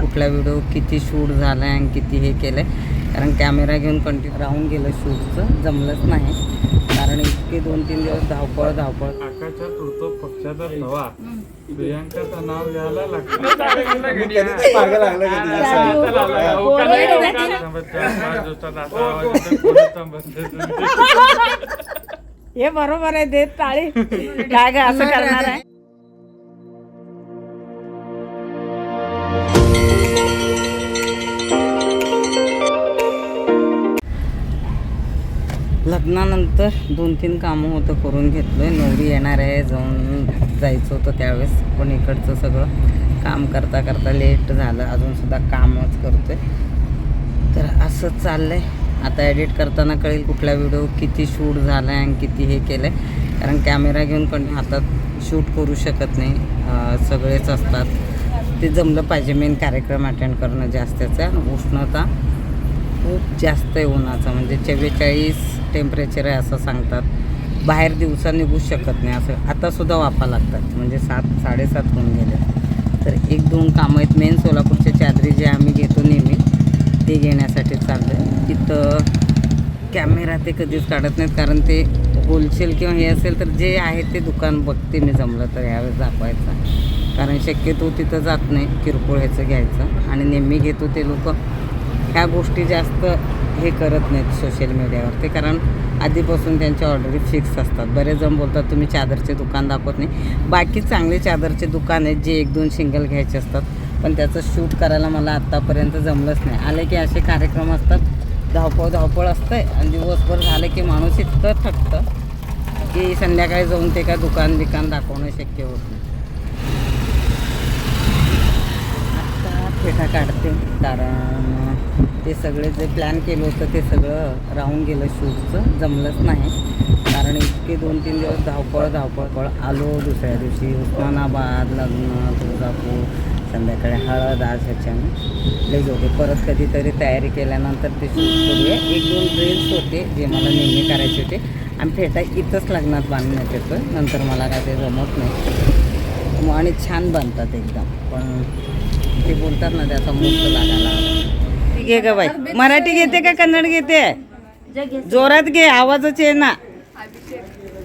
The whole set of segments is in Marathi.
कुठला व्हिडिओ किती शूट झालाय आणि किती हे केलंय. कारण कॅमेरा घेऊन कंटिन्यू राहून गेलं शूटचं जमलंच नाही. कारण इतके दोन तीन दिवस धावपळ धावपळ. आकाशात उडतो पक्षाचा हवा प्रियांकाचं नाव घ्यायला लागतं हे बरोबर आहे देत टाळी काय ग असं करणार आहे? लग्नानंतर दोन तीन कामं होतं करून घेतलं नवरी येणार आहे जाऊन जायचं होतं त्यावेळेस. पण इकडचं सगळं काम करता करता लेट झालं अजूनसुद्धा कामच करतोय. तर असं चाललंय. आता एडिट करताना कळेल कुठला व्हिडिओ किती शूट झाला आहे आणि किती हे केलं आहे कारण कॅमेरा घेऊन पण हातात शूट करू शकत नाही. सगळेच असतात. ते जमलं पाहिजे. मेन कार्यक्रम अटेंड करणं जास्तीचं आहे आणि उष्णता खूप जास्त आहे उन्हाचा. म्हणजे चव्वेचाळीस टेम्परेचर आहे असं सांगतात. बाहेर दिवसा निघू शकत नाही. असं आतासुद्धा वाफा लागतात. म्हणजे सात साडेसात होऊन गेले. तर एक दोन कामं आहेत. मेन सोलापूरच्या चादरी जे आम्ही घेतो नेहमी ते घेण्यासाठी चाललं आहे तिथं कॅमेरा ते कधीच काढत नाहीत कारण ते होलसेल किंवा हे असेल तर जे आहे ते दुकान बघते मी जमलं तर यावेळेस दाखवायचं. कारण शक्यतो तिथं जात नाही किरकोळ ह्याचं घ्यायचं. आणि नेहमी घेतो ते लोक. ह्या गोष्टी जास्त हे करत नाहीत सोशल मीडियावर ते कारण आधीपासून त्यांच्या ऑर्डरी फिक्स असतात. बरेच जण बोलतात तुम्ही चादरचे दुकान दाखवत नाही. बाकी चांगले चादरचे दुकान आहेत जे एक दोन सिंगल घ्यायचे असतात. पण त्याचं शूट करायला मला आत्तापर्यंत जमलंच नाही. आले की असे कार्यक्रम असतात धावपळ धावपळ असते आणि दिवसभर झालं की माणूस इतकं थकतं की संध्याकाळी जाऊन ते काय दुकान बिकान दाखवणं शक्य होत नाही. आता फेटा काढते कारण ते सगळे जे प्लॅन केलं होतं ते सगळं राहून गेलं शूटचं जमलंच नाही. कारण इतके दोन तीन दिवस धावपळ धावपळ पळ आलो दुसऱ्या दिवशी उस्मानाबाद लग्न तुळजापूर संध्याकाळी हळद आज ह्याच्यानं. लई होते. परत कधीतरी तयारी केल्यानंतर ते शूट करूया. एक दोन ड्रेस होते जे मला नेहमी करायचे होते. आणि फेटा इथंच लग्नात बांधण्यात येतं. नंतर मला काय ते जमत नाही. मग आणि छान बांधतात एकदम. पण ते बोलतात ना त्याचा मूर्त लागायला. घे ग बाई मराठी घेते का कन्नड घेते? जोरात घे आवाजच आहे ना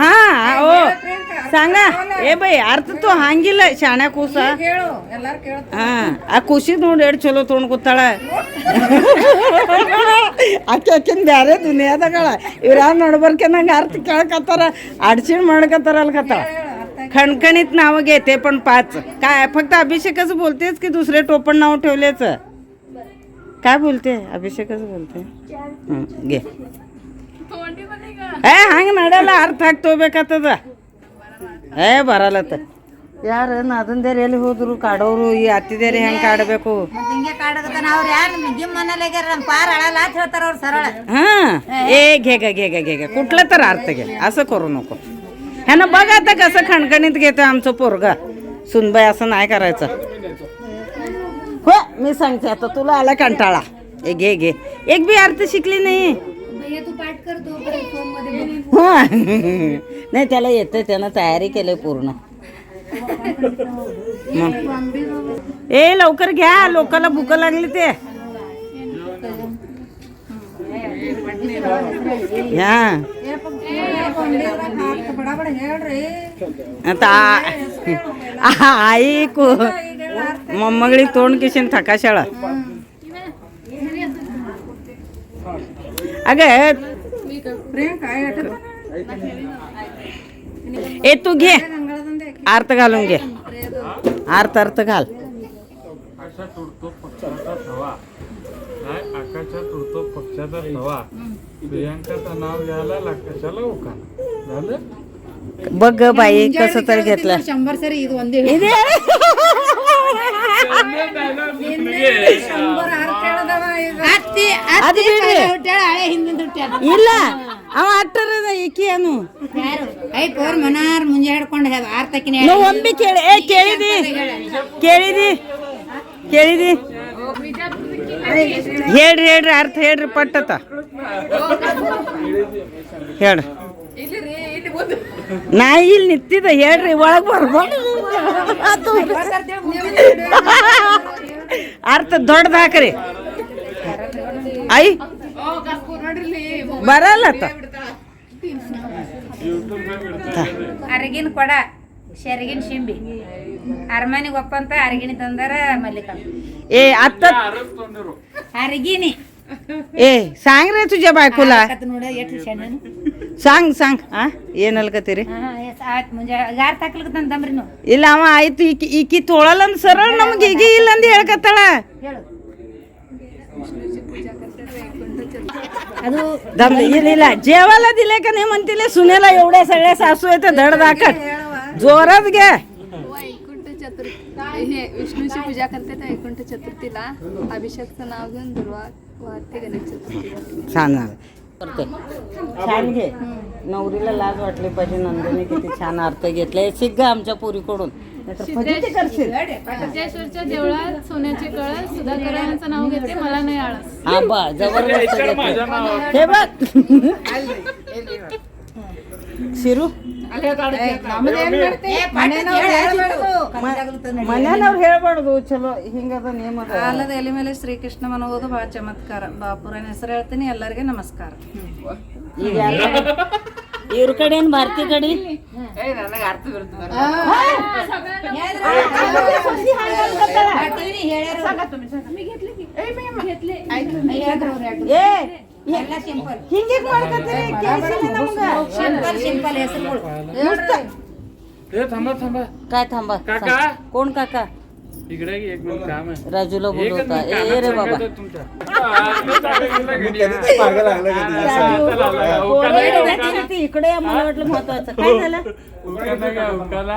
ಹಾ ಓ सांगा ए बाई ಅರ್ಥ ತೋ ಹಂಗಿಲ್ಲ ಶಾಣ್ಯ ಕೂಸ ಹಾ ಆ ಖುಷಿ ನೋಡಿ ಎರಡು ಚಲೋ ತೊಗೊಂಡು ಕೂತಾಳ ಆಕೆ ಆಕಿನ ಬ್ಯಾರೆ ದುನಿಯಾದಗಳ ಇವ್ರ ಯಾರು ನೋಡ್ಬರ್ಕೆ ನಂಗೆ ಅರ್ಥ ಕೇಳಕತ್ತಾರ अडचण ಮಾಡ್ಕತ್ತಾರ ಅಲ್ಕತ್ತಾಳ खणखणीत नावं घेते पण पाच काय फक्त अभिषेकच बोलतेच की दुसरे टोपण नाव ठेवलेच काय बोलते अभिषेकच बोलते हं, घे ಏ ಹಂಗೆ ನಡೆಯಲ್ಲ ಅರ್ಥ ಆಗ್ತಾ ಹೋಗ್ಬೇಕಾಗ್ತದ ಏ ಬರಲ್ಲತ್ತ ಯಾರು ಅದನ್ದೇರಿ ಎಲ್ಲಿ ಹೋದ್ರು ಕಾಡೋರು ಈ ಅತ್ತಿದೇರಿ ಹೆಂಗೆ ಕಾಡಬೇಕು ಮತ್ತೆ ಹಿಂಗೆ ಕಾಡಕತ್ತಾನ ಅವ್ರು ಯಾರು ಜಿಮ್ ಮನೇಲಿ ಆಗ್ಯಾರ ನಮ್ಮ ಪಾರ ಅಳಲ್ಲ ಅಂತ ಹೇಳ್ತಾರ ಅವ್ರು ಸರಳ हा ए घे ग घे ग घे ग कुठलं तर अर्थ घे असं करू नको ह्यानं बघ आता कसं खणखणीत घेतं आमचं पोरग सुनबाई असं नाही करायचं हो मी सांगते आता तुला आला कंटाळा ए घे घे एक बी अर्थ शिकली नाही नाही त्याला येतं त्यानं तयारी केली पूर्ण. मग. ए लवकर घ्या लोकांना भूक लागली ते. आता आई को मम्मगळी तोंड किशन थकाशाळा. अगं ए तू घे. अर्थ घालून घे. अर्थ अर्थ घाल. पक्षाचा नाव बघ बाई कसं तर घेतलं. शंभर सरी ಹಳೆ ಇಲ್ಲ ಅವ ಅಟ್ಟರದ ಈಕಿ ಐ ಪೋರ್ ಮನಾರ್ ಮುಂಜೆ ಹಿಡ್ಕೊಂಡು ಆರ್ತಕಿನ ನಾವು ಒಮ್ಮೆ ಕೇಳಿ. ಏ ಕೇಳಿದಿ? ಕೇಳಿದಿ? ಕೇಳಿದಿ? ಹೇಳ್ರಿ ಹೇಳ್ರಿ ಅರ್ಥ ಹೇಳ್ರಿ ಪಟ್ಟತ ಹೇಳ್ರಿ ನಾ ಇಲ್ಲಿ ನಿಂತಿದ್ದ ಹೇಳ್ರಿ ಒಳಗೆ ಬರ್ಬೋದು ಅರ್ಥ ದೊಡ್ಡದ ಹಾಕ್ರಿ. ಐ. ಬರಲ್ಲ ಅರಗಿನ ಕೊಡ ಶರಗಿನ ಶಿಂಬಿ. ಅರಮನೆಗೆ ಒಪ್ಪಂತ ಅರಗಿಣಿ ತಂದಾರ ಮಲ್ಲಿಕ ಏ ಅತ್ತ ಅರಗಿನಿ ए सांग रे तुझ्या बायकोला ನೋಡ ಎಷ್ಟು ಶೆಣ್ಣನು सांग सांग ಆ ಏನಲ್ಕತ್ತೀರಿ ಆಯ್ತು ಮುಂಜೆ ಯಾರು ತಾಕ್ಲಿಕ್ಕೆ ತಂದ್ರಿ ನೀವು ಇಲ್ಲ ಅವ ಆಯ್ತು ಈಕಿ ಈಕಿ ತೊಳಲ್ಲ ಅಂದ್ ಸರಳ ನಮ್ಗೆ ಈಗ ಇಲ್ಲ ಅಂದ್ ಹೇಳ್ಕತ್ತಾಳ ಹೇಳು ಅದು दम ಇಲ್ಲ ಇಲ್ಲ जेवायला दिले का नाही म्हणतील सुनेला एवढ्या सगळ्या सासू आहेत धड दाखट जोरात घे वैकुंठ चतुर्थी हे विष्णूची पूजा करते त्या वैकुंठ चतुर्थीला. अभिषेकचं नाव घेऊन दुर्वा वाहते गणेश चतुर्थीला छान करते. छान घे. नवरीला लाज वाटली पाहिजे नंदिनी किती छान अर्थ घेतलाय शिक आमच्या पुरीकडून. सिद्धेश्वरच्या देवळात सोन्याचे कळस सुधाकरांचं नाव घेते मला नाही आळस. हा बा जबरदस्त हे बघ. शिरू. ಮನೆಯವ್ರು ಹೇಳ್ಬಾರ್ದು ಚಲೋ ಹಿಂಗದ ನಿಯಮ ಅದ ಕಾಲದ ಎಲೆ ಮೇಲೆ ಶ್ರೀಕೃಷ್ಣ ಮನೋದು ಬಹಳ ಚಮತ್ಕಾರ ಬಾಪುರನ ಹೆಸರು ಹೇಳ್ತೀನಿ ಎಲ್ಲರಿಗೆ ನಮಸ್ಕಾರ ಈಗ ಇವ್ರ ಕಡೆ ಏನ್ ಭಾರತಿ ಕಡೆ ಏ ಎಲ್ಲ ಸಿಂಪಲ್ ಹಿಂಗೆ ಮಾಡ್ಕತ್ತೀರಿ ಕೇಳಿಸಿಲ್ಲ ನಮ್ಗ ಸಿಂಪಲ್ ಸಿಂಪಲ್ ಹೆಸರುಗಳು हे थांबा थांबा काय थांबा काका? कोण काका इकडे ये, एक मिनिट काम आहे राजूला एकच बोलवता मिनिट, ए ए रे कानात बाबा सांगायचं तुमच्या. हा, मी चालेल, गेला घरी. कधी मागं लागलं का तिच्या राजू, चला, चला, कोण उकाला आहे? घ्या, नाही, नाही, ती इकडे आहे, मला वाटलं महत्वाचं काय झालं उकाला घ्या, उकाला.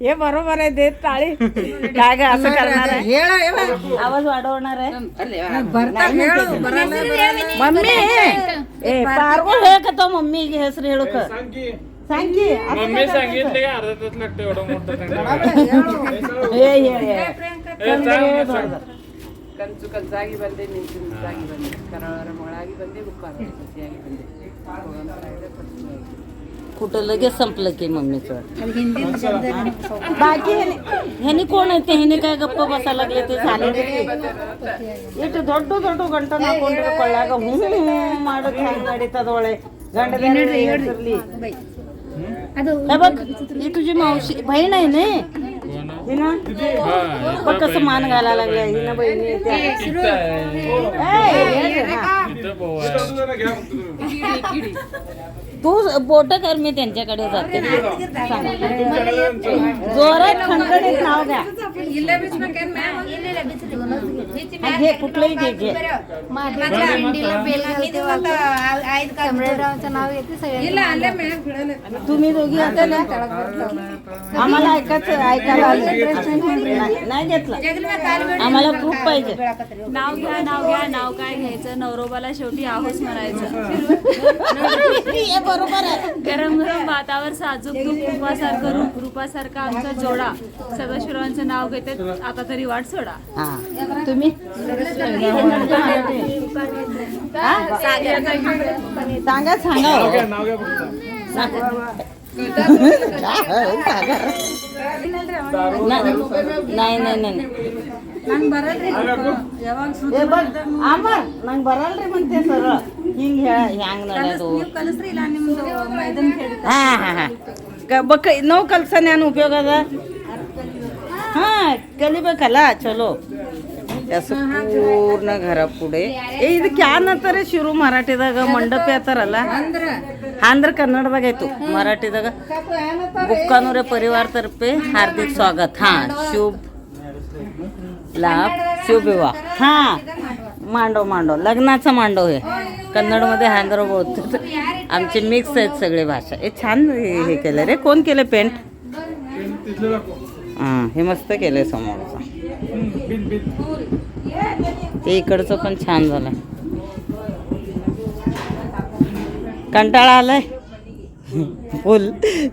हे बरोबर आहे देत टाळी काय ग असं करणार आहे ಹೇಳ आवाज वाढवणार आहे ಬರ್ತಾ ಹೇಳು ಬರಲ್ಲ ಮಮ್ಮಿ ಏ ಪಾರ್ಗೋ ಹೇಳಕತ್ತ ಮಮ್ಮಿಗೆ ಹೆಸರು ಹೇಳುಕ सांगी मम्मी सांगितले की अर्धा तास लागतो एवढं मोठं सांगितलं हे हे हे ए, सांग ना, सांग. ಕಂಚುಕಲ್ಸಾಗಿ ಬಂದೆ ನಿಂತಿನ ಸಾಗಿ ಬಂದೆ ಕರಾವಳ ಮೊಳಾಗಿ ಬಂದೆ ಬುಕ್ಕಾರ ಸಸಿಯಾಗಿ ಬಂದೆ कुठं लगेच संपलं की मम्मीचं बाकी ह्याने ह्यानी कोण आहे ते ह्याने काय गप्प बसा लागले ते झाले ಇಟ್ಟು ದೊಡ್ಡ ದೊಡ್ಡ ಗಂಟ ಹಾಕೊಂಡ್ರೆ ಕೊಳ್ಳಾಗ ಹ್ಞೂ ಹ್ಞೂ ಮಾಡೋದು ಹೆಂಗ್ ನಡೀತದ ಒಳ್ಳೆ ಗಂಡದ ಹೆಸರ್ಲಿ ಅದು हे बघ ही तुझी मावशी बहीण आहे ना हिनं हा, बघ कसं मान घालायला लागल्या हिनं बहिणी आहे तू बोट कर मी त्यांच्याकडे जाते. जोरात खणखणीत नाव द्या. कुठलंही घे घे तुम्ही दोघी होते ना? आम्हाला ऐकाच ऐकायला नाही घेतला. आम्हाला खूप पाहिजे. नाव घ्या नाव घ्या नाव काय घ्यायचं? नवरोबाला शेवटी आहोस म्हणायचं. बरोबर आहे गरम गरम भातावर साजूक तूप रूपासारखं रूप रूपासारखा आमचा जोडा सदाशिवरावांचं नाव घेते आता तरी वाट सोडा हा तुम्ही हा? सांगा सांगा हो. नाव घ्या फक्त. नाही नाही नाही ಏ ಬರ್ ಅಮ್ಮ ನಂಗೆ ಬರಲ್ರಿ ಮಂತೆ ಸರ್ ಹಿಂಗೆ ಹೆಂಗೆ ಇಲ್ಲ ಹಾಂ ಹಾಂ ಹಾಂ. ಬಕ್ಕ ನಾವು ಕಲ್ಸನ ಏನು ಉಪಯೋಗ ಅದ? ಹಾಂ ಕಲಿಬೇಕಲ್ಲ ಚಲೋ. ಪೂರ್ಣ ಘರ ಪುಡಿ. ಏ ಇದಕ್ಕೆ ಯಾನ್ ಅಂತಾರೆ? ಶಿರು ಮರಾಠಿದಾಗ ಮಂಡಪ ಅಂತಾರಲ್ಲ? ಅಂದ್ರೆ. ಕನ್ನಡದಾಗ ಆಯ್ತು. ಮರಾಠಿದಾಗ ಬುಕ್ಕಾನೂರ ಪರಿವಾರ ತರಪೆ ಹಾರ್ದಿಕ್ ಸ್ವಾಗತ. ಹಾ ಶುಭ. ಲಾಭ ಶುಭ ವಿವಾಹ. ಹಾ ಮಾಂಡೋ ಮಾಂಡೋ. ಲಗ್ನಾಚ मांडो हे कन्नडमध्ये हँदरो बोलतात आमचे मिक्स आहेत सगळे भाषा. हे छान हे केलं रे. कोण केलं पेंट हां हे मस्त केलं समोरचं. ते इकडचं पण छान झालं कंटाळा आलाय? फुल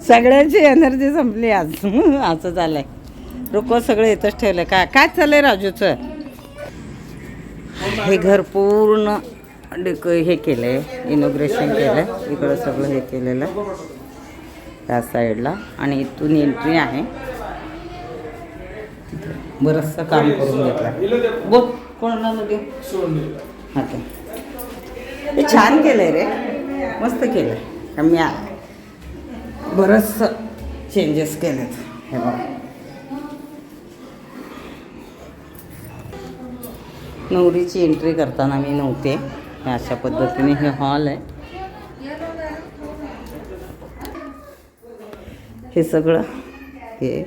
सगळ्यांची एनर्जी संपली आज. असं झालंय. रुको सगळं इथंच ठेवलं काय काय चाललंय राजूचं? हे घर पूर्ण डेक हे केलं आहे इनॉग्रेशन इनोग्रेशन आहे इकडं सगळं हे केलेलं आहे. त्या साईडला आणि इथून एंट्री आहे. बरंचसं काम करून घेतलं बघ कोणाला देऊ? ते. हे छान केलंय रे. मस्त केलंय. मी बरंचसं चेंजेस केलेत. हे बघ. नवरीची एंट्री करताना मी नव्हते. अशा पद्धतीने हे हॉल आहे. हे सगळं हे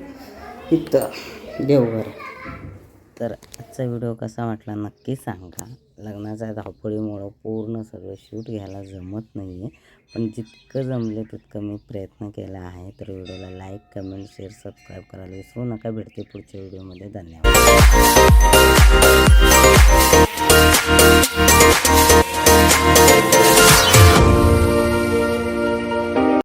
इथं देवघर तर आजचा व्हिडिओ कसा वाटला नक्की सांगा. लग्नाचा धावपळीमुळं पूर्ण सगळं शूट घ्यायला जमत नाही आहे पण जितकं जमलं तितकं मी प्रयत्न केला आहे. तर व्हिडिओला लाईक कमेंट शेअर सबस्क्राईब करायला विसरू नका. भेटते पुढच्या व्हिडिओमध्ये. धन्यवाद. Bye.